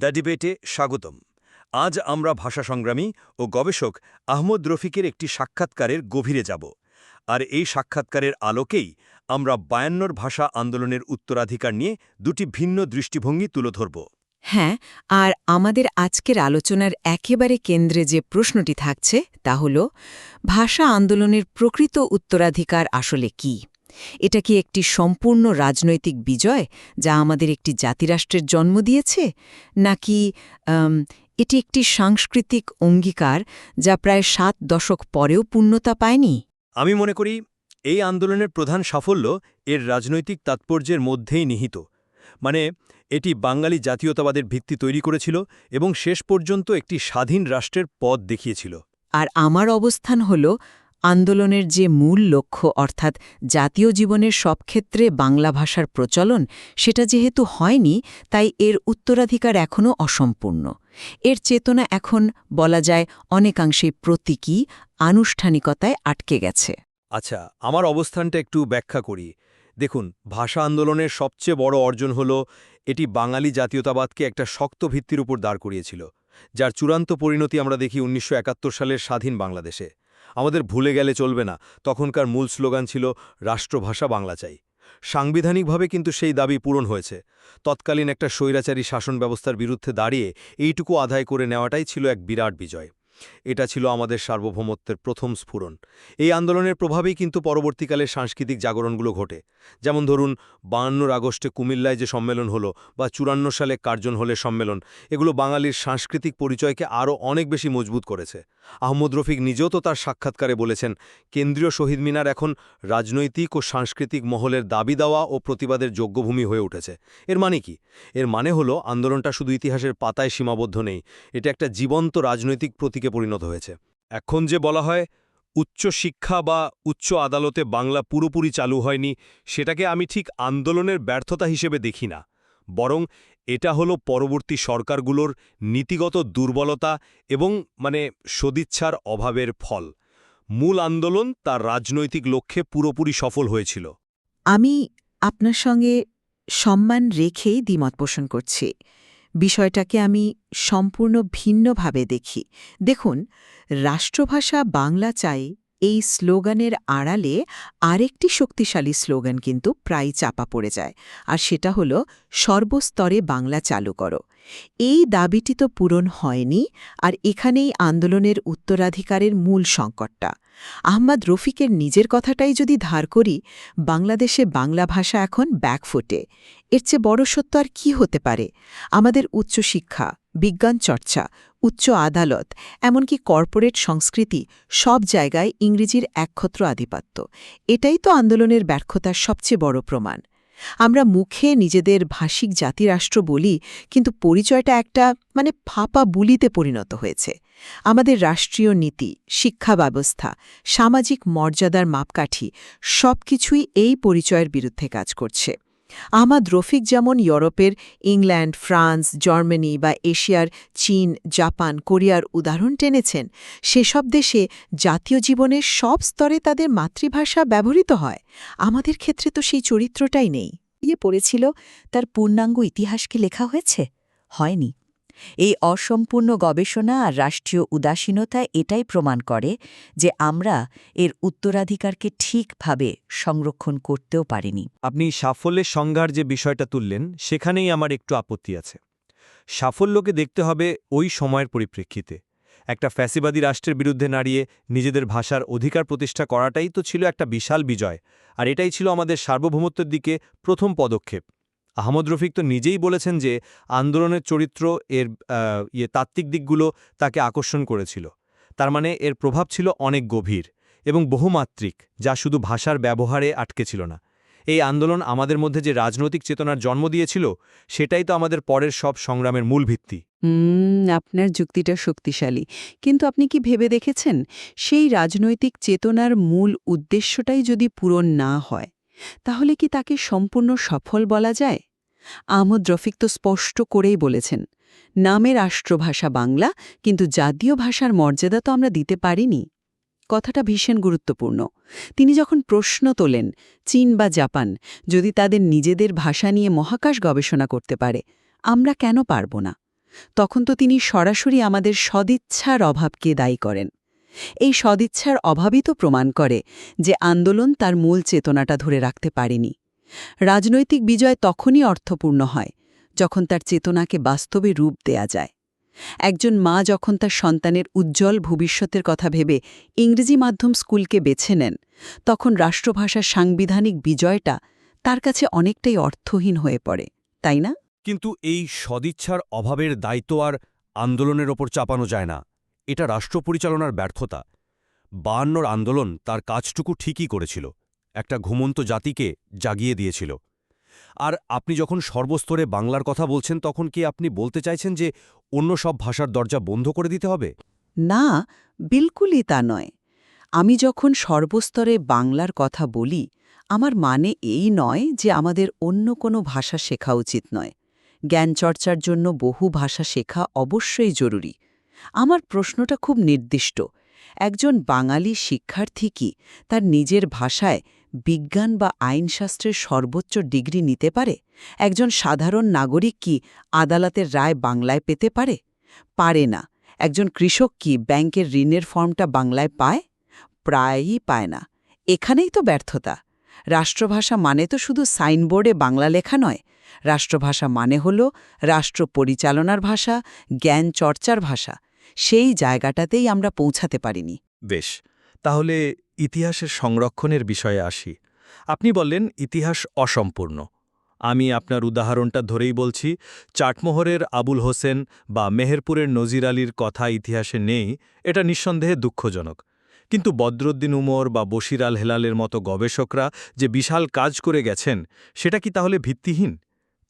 The ডিবেটে স্বাগতম। আজ আমরা ভাষা সংগ্রামী ও গবেষক আহমদ রফিকের একটি সাক্ষাৎকারের গভীরে যাব। আর এই সাক্ষাৎকারের আলোকেই আমরা বায়ান্নর ভাষা আন্দোলনের উত্তরাধিকার নিয়ে দুটি ভিন্ন দৃষ্টিভঙ্গি তুলে ধরব। হ্যাঁ আর আমাদের আজকের আলোচনার একেবারে কেন্দ্রে যে প্রশ্নটি থাকছে তা হল, ভাষা আন্দোলনের প্রকৃত উত্তরাধিকার আসলে কি? এটা কি একটি সম্পূর্ণ রাজনৈতিক বিজয় যা আমাদের একটি জাতিরাষ্ট্রের জন্ম দিয়েছে? নাকি এটি একটি সাংস্কৃতিক অঙ্গীকার যা প্রায় সাত দশক পরেও পূর্ণতা পায়নি? আমি মনে করি এই আন্দোলনের প্রধান সাফল্য এর রাজনৈতিক তাৎপর্যের মধ্যেই নিহিত। মানে এটি বাঙালি জাতীয়তাবাদের ভিত্তি তৈরি করেছিল এবং শেষ পর্যন্ত একটি স্বাধীন রাষ্ট্রের পথ দেখিয়েছিল। আর আমার অবস্থান হল আন্দোলনের যে মূল লক্ষ্য, অর্থাৎ জাতীয় জীবনের সব ক্ষেত্রে বাংলা ভাষার প্রচলন, সেটা যেহেতু হয়নি, তাই এর উত্তরাধিকার এখনও অসম্পূর্ণ। এর চেতনা এখন, বলা যায় অনেকাংশেই প্রতীকী, আনুষ্ঠানিকতায় আটকে গেছে। আচ্ছা আমার অবস্থানটা একটু ব্যাখ্যা করি। দেখুন, ভাষা আন্দোলনের সবচেয়ে বড় অর্জন হল, এটি বাঙালি জাতীয়তাবাদকে একটা শক্ত ভিত্তির উপর দাঁড় করিয়েছিল, যার চূড়ান্ত পরিণতি আমরা দেখি উনিশশো একাত্তর সালের স্বাধীন বাংলাদেশে। আমাদের ভুলে গেলে চলবে না। তখনকার মূল স্লোগান ছিল, রাষ্ট্রভাষা বাংলা চাই। সাংবিধানিকভাবে কিন্তু সেই দাবি পূরণ হয়েছে। তৎকালীন একটা স্বৈরাচারী শাসন ব্যবস্থার বিরুদ্ধে দাঁড়িয়ে এইটুকু আদায় করে নেওয়াটাই ছিল এক বিরাট বিজয়। এটা ছিল আমাদের সার্বভৌমত্বের প্রথম স্ফুরণ। এই আন্দোলনের প্রভাবেই কিন্তু পরবর্তীকালে সাংস্কৃতিক জাগরণগুলো ঘটে। যেমন ধরুন, বায়ান্নর আগস্টে কুমিল্লায় যে সম্মেলন হলো বা চুরান্ন সালে কার্জন হলে সম্মেলন, এগুলো বাঙালির সাংস্কৃতিক পরিচয়কে আরও অনেক বেশি মজবুত করেছে। আহমদ রফিক নিজেও তো তার সাক্ষাৎকারে বলেছেন, কেন্দ্রীয় শহীদ মিনার এখন রাজনৈতিক ও সাংস্কৃতিক মহলের দাবি দেওয়া ও প্রতিবাদের যোগ্যভূমি হয়ে উঠেছে। এর মানে কি? এর মানে হলো আন্দোলনটা শুধু ইতিহাসের পাতায় সীমাবদ্ধ নেই, এটা একটা জীবন্ত রাজনৈতিক প্রতীকে পরিণত হয়েছে। এখন যে বলা হয় উচ্চ শিক্ষা বা উচ্চ আদালতে বাংলা পুরোপুরি চালু হয়নি, সেটাকে আমি ঠিক আন্দোলনের ব্যর্থতা হিসেবে দেখি না, বরং এটা হলো পরবর্তী সরকারগুলোর নীতিগত দুর্বলতা এবং মানে সদিচ্ছার অভাবের ফল। মূল আন্দোলন তার রাজনৈতিক লক্ষ্যে পুরোপুরি সফল হয়েছিল। আমি আপনার সঙ্গে সম্মান রেখেই দ্বিমত পোষণ করছি। বিষয়টাকে আমি সম্পূর্ণ ভিন্নভাবে দেখি। দেখুন, রাষ্ট্রভাষা বাংলা চাই এই স্লোগানের আড়ালে আরেকটি শক্তিশালী স্লোগান কিন্তু প্রায় চাপা পড়ে যায়, আর সেটা হল, সর্বস্তরে বাংলা চালু করো। এই দাবিটি তো পূরণ হয়নি, আর এখানেই আন্দোলনের উত্তরাধিকারের মূল সংকটটা। আহমদ রফিকের নিজের কথাটাই যদি ধার করি, বাংলাদেশে বাংলা ভাষা এখন ব্যাকফুটে। এর চেয়ে বড় সত্য আর কি হতে পারে? আমাদের উচ্চশিক্ষা, বিজ্ঞান চর্চা উচ্চ আদালত, এমনকি কর্পোরেট সংস্কৃতি সব জায়গায় ইংরেজির একক্ষত্র আধিপত্য। এটাই তো আন্দোলনের ব্যর্থতার সবচেয়ে বড় প্রমাণ। আমরা মুখে নিজেদের ভাষিক জাতিরাষ্ট্র বলি, কিন্তু পরিচয়টা একটা মানে ফাপা বুলিতে পরিণত হয়েছে। আমাদের রাষ্ট্রীয় নীতি, শিক্ষা ব্যবস্থা, সামাজিক মর্যাদার মাপকাঠি সবকিছুই এই পরিচয়ের বিরুদ্ধে কাজ করছে। আহমাদ রফিক যেমন ইউরোপের ইংল্যান্ড, ফ্রান্স, জার্মানি বা এশিয়ার চীন, জাপান, কোরিয়ার উদাহরণ টেনেছেন। সেসব দেশে জাতীয় জীবনের সব স্তরে তাদের মাতৃভাষা ব্যবহৃত হয়। আমাদের ক্ষেত্রে তো সেই চরিত্রটাই নেই। ইয়ে পড়েছিল, তার পূর্ণাঙ্গ ইতিহাসকে লেখা হয়েছে? হয়নি। এই অসম্পূর্ণ গবেষণা আর রাষ্ট্রীয় উদাসীনতা এটাই প্রমাণ করে যে আমরা এর উত্তরাধিকারকে ঠিকভাবে সংরক্ষণ করতেও পারিনি। আপনি সাফল্যের সংজ্ঞার যে বিষয়টা তুললেন, সেখানেই আমার একটু আপত্তি আছে। সাফল্যকে দেখতে হবে ওই সময়ের পরিপ্রেক্ষিতে। একটা ফ্যাসিবাদী রাষ্ট্রের বিরুদ্ধে নাড়িয়ে নিজেদের ভাষার অধিকার প্রতিষ্ঠা করাটাই তো ছিল একটা বিশাল বিজয়, আর এটাই ছিল আমাদের সার্বভৌমত্বের দিকে প্রথম পদক্ষেপ। আহমদ রফিক তো নিজেই বলেছেন যে আন্দোলনের চরিত্র এর ইয়ে তাত্ত্বিক দিকগুলো তাকে আকর্ষণ করেছিল। তার মানে এর প্রভাব ছিল অনেক গভীর এবং বহুমাত্রিক, যা শুধু ভাষার ব্যবহারে আটকে ছিল না। এই আন্দোলন আমাদের মধ্যে যে রাজনৈতিক চেতনার জন্ম দিয়েছিল, সেটাই তো আমাদের পরের সব সংগ্রামের মূল ভিত্তি। আপনার যুক্তিটা শক্তিশালী। কিন্তু আপনি কি ভেবে দেখেছেন, সেই রাজনৈতিক চেতনার মূল উদ্দেশ্যটাই যদি পূরণ না হয়, তাহলে কি তাকে সম্পূর্ণ সফল বলা যায়? আহমদ রফিক তো স্পষ্ট করেই বলেছেন নামে রাষ্ট্রভাষা বাংলা, কিন্তু জাতীয় ভাষার মর্যাদা তো আমরা দিতে পারিনি। কথাটা ভীষণ গুরুত্বপূর্ণ। তিনি যখন প্রশ্ন তোলেন, চীন বা জাপান, যদি তাদের নিজেদের ভাষা নিয়ে মহাকাশ গবেষণা করতে পারে, আমরা কেন পারব না? তখন তো তিনি সরাসরি আমাদের সদিচ্ছার অভাবকে দায়ী করেন। এই সদিচ্ছার অভাবই তো প্রমাণ করে যে আন্দোলন তার মূল চেতনাটা ধরে রাখতে পারেনি। রাজনৈতিক বিজয় তখনই অর্থপূর্ণ হয়, যখন তার চেতনাকে বাস্তবে রূপ দেয়া যায়। একজন মা যখন তার সন্তানের উজ্জ্বল ভবিষ্যতের কথা ভেবে ইংরেজি মাধ্যম স্কুলকে বেছে নেন, তখন রাষ্ট্রভাষার সাংবিধানিক বিজয়টা তার কাছে অনেকটাই অর্থহীন হয়ে পড়ে, তাই না? কিন্তু এই সদিচ্ছার অভাবের দায়িত্ব আর আন্দোলনের ওপর চাপানো যায় না। এটা রাষ্ট্র পরিচালনার ব্যর্থতা। বায়ান্নর আন্দোলন তার কাজটুকু ঠিকই করেছিল। একটা ঘুমন্ত জাতিকে জাগিয়ে দিয়েছিল। আর আপনি যখন সর্বস্তরে বাংলার কথা বলছেন, তখন কি আপনি বলতে চাইছেন যে অন্য সব ভাষার দরজা বন্ধ করে দিতে হবে? না, বিলকুলই তা নয়। আমি যখন সর্বস্তরে বাংলার কথা বলি, আমার মানে এই নয় যে আমাদের অন্য কোনো ভাষা শেখা উচিত নয়। জ্ঞানচর্চার জন্য বহু ভাষা শেখা অবশ্যই জরুরি। আমার প্রশ্নটা খুব নির্দিষ্ট। একজন বাঙালি শিক্ষার্থী কি তার নিজের ভাষায় বিজ্ঞান বা আইনশাস্ত্রের সর্বোচ্চ ডিগ্রি নিতে পারে? একজন সাধারণ নাগরিক কি আদালতের রায় বাংলায় পেতে পারে? পারে না। একজন কৃষক কি ব্যাংকের ঋণের ফর্মটা বাংলায় পায়? প্রায়ই পায় না। এখানেই তো ব্যর্থতা। রাষ্ট্রভাষা মানে তো শুধু সাইনবোর্ডে বাংলা লেখা নয়। রাষ্ট্রভাষা মানে হল রাষ্ট্র পরিচালনার ভাষা, জ্ঞান চর্চার ভাষা। সেই জায়গাটাতেই আমরা পৌঁছাতে পারিনি। বেশ। তাহলে ইতিহাসের সংরক্ষণের বিষয়ে আসি। আপনি বললেন, ইতিহাস অসম্পূর্ণ। আমি আপনার উদাহরণটা ধরেই বলছি, চাটমোহরের আবুল হোসেন বা মেহেরপুরের নজির আলীর কথা ইতিহাসে নেই, এটা নিঃসন্দেহে দুঃখজনক। কিন্তু বদরুদ্দিন উমর বা বশির আল হেলালের মতো গবেষকরা যে বিশাল কাজ করে গেছেন, সেটা কি তাহলে ভিত্তিহীন?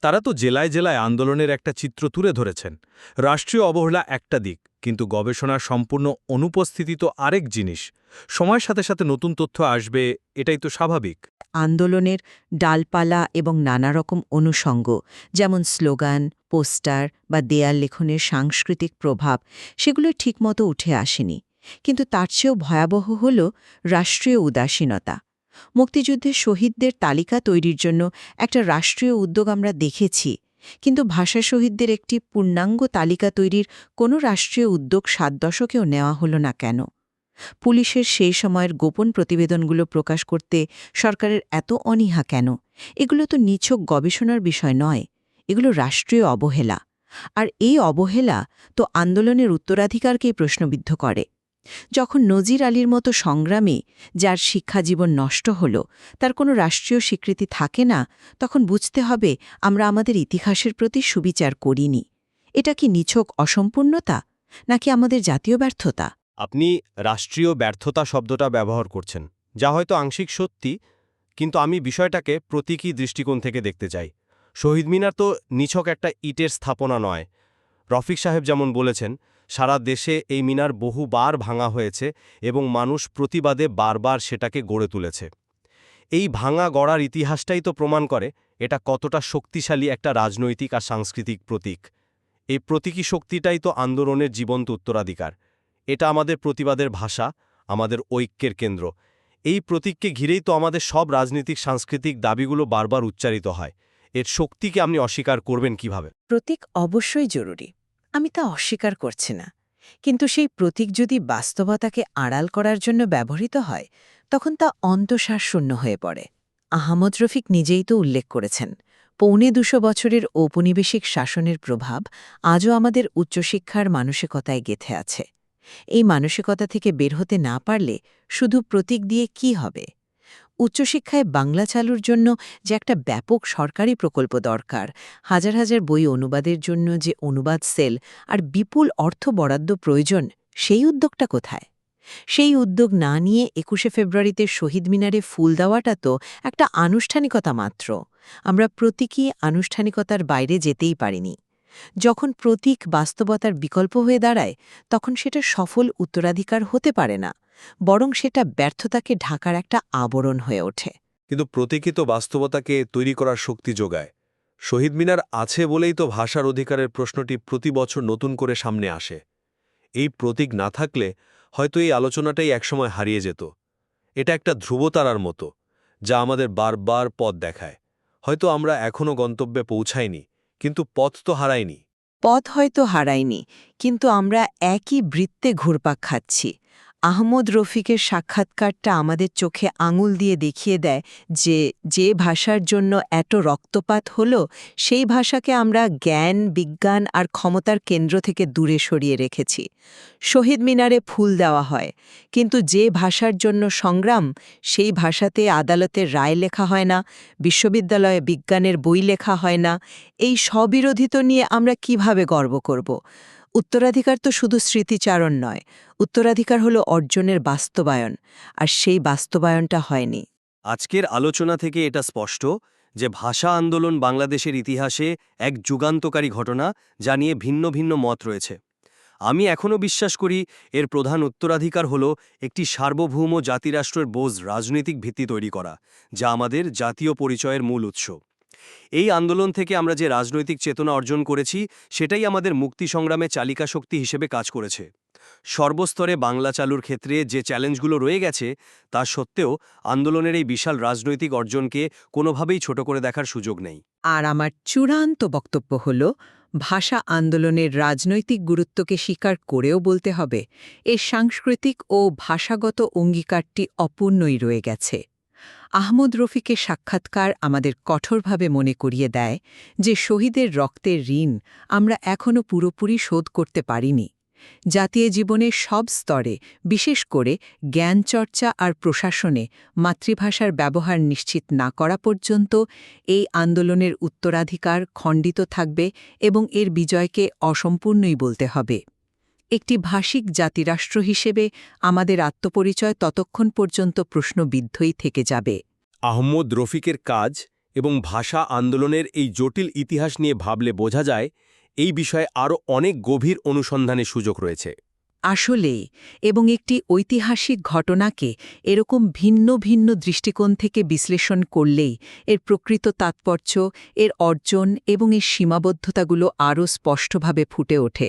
তারা তো জেলায় জেলায় আন্দোলনের একটা চিত্র তুলে ধরেছেন। রাষ্ট্রীয় অবহেলা একটা দিক, কিন্তু গবেষণার সম্পূর্ণ অনুপস্থিতি তো আরেক জিনিস। সময়ের সাথে সাথে নতুন তথ্য আসবে, এটাই তো স্বাভাবিক। আন্দোলনের ডালপালা এবং নানা রকম অনুষঙ্গ, যেমন স্লোগান, পোস্টার বা দেয়াল লেখনের সাংস্কৃতিক প্রভাব, সেগুলো ঠিকমতো উঠে আসেনি। কিন্তু তার চেয়েও ভয়াবহ হল রাষ্ট্রীয় উদাসীনতা। মুক্তিযুদ্ধের শহীদদের তালিকা তৈরির জন্য একটা রাষ্ট্রীয় উদ্যোগ আমরা দেখেছি। কিন্তু ভাষা শহীদদের একটি পূর্ণাঙ্গ তালিকা তৈরির কোনো রাষ্ট্রীয় উদ্যোগ সাত দশকেও নেওয়া হলো না কেন? পুলিশের সেই সময়ের গোপন প্রতিবেদনগুলো প্রকাশ করতে সরকারের এত অনীহা কেন? এগুলো তো নিছক গবেষণার বিষয় নয়। এগুলো রাষ্ট্রীয় অবহেলা। আর এই অবহেলা তো আন্দোলনের উত্তরাধিকারকেই প্রশ্নবিদ্ধ করে। যখন নজির আলীর মতো সংগ্রামে, যার শিক্ষাজীবন নষ্ট হল, তার কোনো রাষ্ট্রীয় স্বীকৃতি থাকে না, তখন বুঝতে হবে আমরা আমাদের ইতিহাসের প্রতি সুবিচার করিনি। এটা কি নিছক অসম্পূর্ণতা, নাকি আমাদের জাতীয় ব্যর্থতা? আপনি রাষ্ট্রীয় ব্যর্থতা শব্দটা ব্যবহার করছেন, যা হয়তো আংশিক সত্যি, কিন্তু আমি বিষয়টাকে প্রতীকী দৃষ্টিকোণ থেকে দেখতে চাই। শহীদ মিনার তো নিছক একটা ইটের স্থাপনা নয়। রফিক সাহেব যেমন বলেছেন সারা দেশে এই মিনার বহুবার ভাঙা হয়েছে এবং মানুষ প্রতিবাদে বারবার সেটাকে গড়ে তুলেছে। এই ভাঙা গড়ার ইতিহাসটাই তো প্রমাণ করে এটা কতটা শক্তিশালী একটা রাজনৈতিক আর সাংস্কৃতিক প্রতীক। এই প্রতীকী শক্তিটাই তো আন্দোলনের জীবন্ত উত্তরাধিকার। এটা আমাদের প্রতিবাদের ভাষা, আমাদের ঐক্যের কেন্দ্র। এই প্রতীককে ঘিরেই তো আমাদের সব রাজনৈতিক, সাংস্কৃতিক দাবিগুলো বারবার উচ্চারিত হয়। এর শক্তিকে আপনি অস্বীকার করবেন কীভাবে? প্রতীক অবশ্যই জরুরি। আমি তা অস্বীকার করছি না। কিন্তু সেই প্রতীক যদি বাস্তবতাকে আড়াল করার জন্য ব্যবহৃত হয়, তখন তা অন্তঃশ্বাসশূন্য হয়ে পড়ে। আহমদ রফিক নিজেই তো উল্লেখ করেছেন, পৌনে দুশো বছরের ঔপনিবেশিক শাসনের প্রভাব আজও আমাদের উচ্চশিক্ষার মানসিকতায় গেথে আছে। এই মানসিকতা থেকে বের হতে না পারলে শুধু প্রতীক দিয়ে কি হবে? উচ্চশিক্ষায় বাংলা চালুর জন্য যে একটা ব্যাপক সরকারি প্রকল্প দরকার, হাজার হাজার বই অনুবাদের জন্য যে অনুবাদ সেল আর বিপুল অর্থ বরাদ্দ প্রয়োজন, সেই উদ্যোগটা কোথায়? সেই উদ্যোগ না নিয়ে একুশে ফেব্রুয়ারিতে শহীদ মিনারে ফুল দেওয়াটা তো একটা আনুষ্ঠানিকতা মাত্র। আমরা প্রতীকী আনুষ্ঠানিকতার বাইরে যেতেই পারিনি। যখন প্রতীক বাস্তবতার বিকল্প হয়ে দাঁড়ায়, তখন সেটা সফল উত্তরাধিকার হতে পারে না, বরং সেটা ব্যর্থতাকে ঢাকার একটা আবরণ হয়ে ওঠে। কিন্তু প্রতীকিত বাস্তবতাকে তৈরি করার শক্তি যোগায়। শহীদ মিনার আছে বলেই তো ভাষার অধিকারের প্রশ্নটি প্রতি বছর নতুন করে সামনে আসে। এই প্রতীক না থাকলে হয়তো এই আলোচনাটাই একসময় হারিয়ে যেত। এটা একটা ধ্রুবতারার মতো, যা আমাদের বারবার পথ দেখায়। হয়তো আমরা এখনও গন্তব্যে পৌঁছাইনি। কিন্তু পথ তো হারায়নি। পথ হয়তো হারায়নি কিন্তু আমরা একই বৃত্তে ঘুরপাক খাচ্ছি। আহমদ রফিকের সাক্ষাৎকারটা আমাদের চোখে আঙুল দিয়ে দেখিয়ে দেয় যে যে ভাষার জন্য এত রক্তপাত হলো, সেই ভাষাকে আমরা জ্ঞান, বিজ্ঞান আর ক্ষমতার কেন্দ্র থেকে দূরে সরিয়ে রেখেছি। শহীদ মিনারে ফুল দেওয়া হয়, কিন্তু যে ভাষার জন্য সংগ্রাম, সেই ভাষাতে আদালতের রায় লেখা হয় না, বিশ্ববিদ্যালয়ে বিজ্ঞানের বই লেখা হয় না, এই স্ববিরোধিত নিয়ে আমরা কীভাবে গর্ব করব? উত্তরাধিকার তো শুধু স্মৃতিচারণ নয়, উত্তরাধিকার হলো অর্জনের বাস্তবায়ন, আর সেই বাস্তবায়নটা হয়নি। আজকের আলোচনা থেকে এটা স্পষ্ট যে ভাষা আন্দোলন বাংলাদেশের ইতিহাসে এক যুগান্তকারী ঘটনা যা নিয়ে ভিন্ন ভিন্ন মত রয়েছে। আমি এখনও বিশ্বাস করি এর প্রধান উত্তরাধিকার হল একটি সার্বভৌম জাতিরাষ্ট্রের বোঝ রাজনৈতিক ভিত্তি তৈরি করা, যা আমাদের জাতীয় পরিচয়ের মূল উৎস। এই আন্দোলন থেকে আমরা যে রাজনৈতিক চেতনা অর্জন করেছি, সেটাই আমাদের মুক্তি সংগ্রামে চালিকা শক্তি হিসেবে কাজ করেছে। সর্বস্তরে বাংলা চালুর ক্ষেত্রে যে চ্যালেঞ্জগুলো রয়ে গেছে, তা সত্ত্বেও আন্দোলনের এই বিশাল রাজনৈতিক অর্জনকে কোনোভাবেই ছোট করে দেখার সুযোগ নেই। আর আমার চূড়ান্ত বক্তব্য হল, ভাষা আন্দোলনের রাজনৈতিক গুরুত্বকে স্বীকার করেও বলতে হবে, এর সাংস্কৃতিক ও ভাষাগত অঙ্গীকারটি অপূর্ণই রয়ে গেছে। আহমদ রফিকের সাক্ষাৎকার আমাদের কঠোরভাবে মনে করিয়ে দেয় যে শহীদের রক্তের ঋণ আমরা এখনও পুরোপুরি শোধ করতে পারিনি। জাতীয় জীবনের সব স্তরে, বিশেষ করে জ্ঞানচর্চা আর প্রশাসনে মাতৃভাষার ব্যবহার নিশ্চিত না করা পর্যন্ত এই আন্দোলনের উত্তরাধিকার খণ্ডিত থাকবে এবং এর বিজয়কে অসম্পূর্ণই বলতে হবে। একটি ভাষিক জাতিরাষ্ট্র হিসেবে আমাদের আত্মপরিচয় ততক্ষণ পর্যন্ত প্রশ্নবিদ্ধই থেকে যাবে। আহম্মদ রফিকের কাজ এবং ভাষা আন্দোলনের এই জটিল ইতিহাস নিয়ে ভাবলে বোঝা যায় এই বিষয়ে আরও অনেক গভীর অনুসন্ধানের সুযোগ রয়েছে। আসলেই এবং একটি ঐতিহাসিক ঘটনাকে এরকম ভিন্ন ভিন্ন দৃষ্টিকোণ থেকে বিশ্লেষণ করলেই এর প্রকৃত তাৎপর্য এর অর্জন এবং এর সীমাবদ্ধতাগুলো আরও স্পষ্টভাবে ফুটে ওঠে।